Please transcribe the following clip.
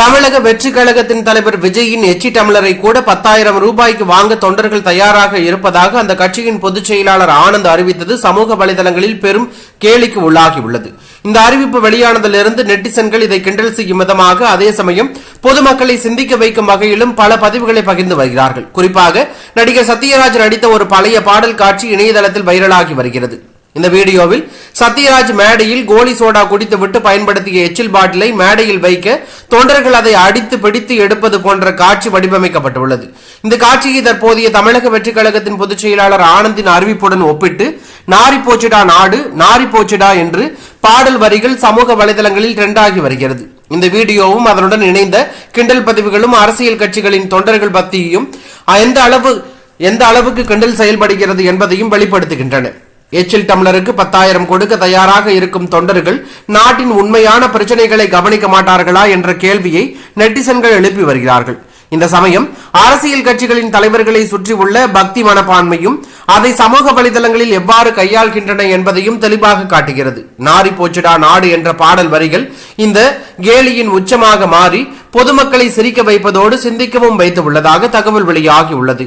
தமிழக வெற்றி கழகத்தின் தலைவர் விஜயின் எச்சி டம்ளரை கூட பத்தாயிரம் ரூபாய்க்கு வாங்க தொண்டர்கள் தயாராக இருப்பதாக அந்த கட்சியின் பொதுச் செயலாளர் ஆனந்த் அறிவித்தது. சமூக வலைதளங்களில் பெரும் கேலிக்கு உள்ளாகியுள்ளது. இந்த அறிவிப்பு வெளியானதிலிருந்து நெட்டிசன்கள் இதை கிண்டல் செய்யும் விதமாக அதே சமயம் பொதுமக்களை சிந்திக்க வைக்கும் வகையிலும் பல பதிவுகளை பகிர்ந்து வருகிறார்கள். குறிப்பாக நடிகர் சத்யராஜ் நடித்த ஒரு பழைய பாடல் காட்சி இணையதளத்தில் வைரலாகி வருகிறது. இந்த வீடியோவில் சத்யராஜ் மேடையில் கோலி சோடா குடித்துவிட்டு பயன்படுத்திய எச்சில் பாட்டிலை மேடையில் வைக்க தொண்டர்கள் அதை அடித்து பிடித்து எடுப்பது போன்ற காட்சி வடிவமைக்கப்பட்டுள்ளது. இந்த காட்சியை தற்போதைய தமிழக வெற்றிக் கழகத்தின் பொதுச் செயலாளர் ஆனந்தின் அறிவிப்புடன் ஒப்பிட்டு நாரி போச்சுடா நாடு நாரி போச்சுடா என்று பாடல் வரிகள் சமூக வலைதளங்களில் ட்ரெண்டாகி வருகிறது. இந்த வீடியோவும் அதனுடன் இணைந்த கிண்டல் பதிவுகளும் அரசியல் கட்சிகளின் தொண்டர்கள் பத்தியும் எந்த அளவு எந்த அளவுக்கு கிண்டல் செயல்படுகிறது என்பதையும் வெளிப்படுத்துகின்றன. எச்சில் டம்ளருக்கு பத்தாயிரம் கொடுக்க தயாராக இருக்கும் தொண்டர்கள் நாட்டின் உண்மையான பிரச்சனைகளை கவனிக்க மாட்டார்களா என்ற கேள்வியை நெட்டிசன்கள் எழுப்பி வருகிறார்கள். இந்த சமயம் அரசியல் கட்சிகளின் தலைவர்களை சுற்றியுள்ள பக்தி மனப்பான்மையும் அதை சமூக வலைதளங்களில் எவ்வாறு கையாள்கின்றன என்பதையும் தெளிவாக காட்டுகிறது. நாரி போச்சுடா நாடு என்ற பாடல் வரிகள் இந்த கேலியின் உச்சமாக மாறி பொதுமக்களை சிரிக்க வைப்பதோடு சிந்திக்கவும் வைத்து உள்ளதாக தகவல் வெளியாகி உள்ளது.